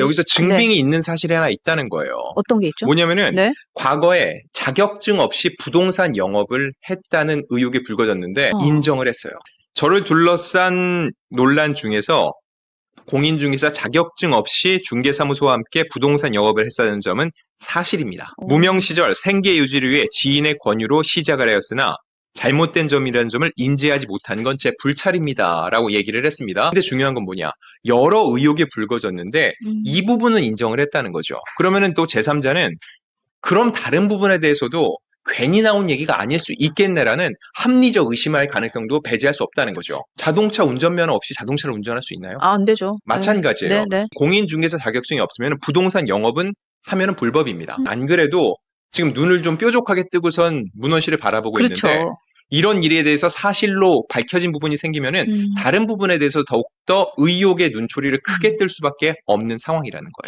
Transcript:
여기서 증빙이 있는 사실이 하나 있다는 거예요. 어떤 게 있죠? 뭐냐면은 네. 과거에 자격증 없이 부동산 영업을 했다는 의혹이 불거졌는데 어. 인정을 했어요. 저를 둘러싼 논란 중에서 공인중개사 자격증 없이 중개사무소와 함께 부동산 영업을 했다는 점은 사실입니다. 어. 무명 시절 생계 유지를 위해 지인의 권유로 시작을 하였으나 잘못된 점이라는 점을 인지하지 못한 건 제 불찰입니다. 라고 얘기를 했습니다. 근데 중요한 건 뭐냐. 여러 의혹이 불거졌는데 음. 이 부분은 인정을 했다는 거죠. 그러면은 또 제3자는 그럼 다른 부분에 대해서도 괜히 나온 얘기가 아닐 수 있겠네라는 합리적 의심할 가능성도 배제할 수 없다는 거죠. 자동차 운전면허 없이 자동차를 운전할 수 있나요? 아, 안 되죠. 마찬가지예요. 네, 네. 공인중개사 자격증이 없으면 부동산 영업은 하면은 불법입니다. 음. 안 그래도 지금 눈을 좀 뾰족하게 뜨고선 문원 씨를 바라보고 그렇죠. 있는데 이런 일에 대해서 사실로 밝혀진 부분이 생기면은 음. 다른 부분에 대해서 더욱더 의혹의 눈초리를 크게 뜰 수밖에 없는 상황이라는 거예요.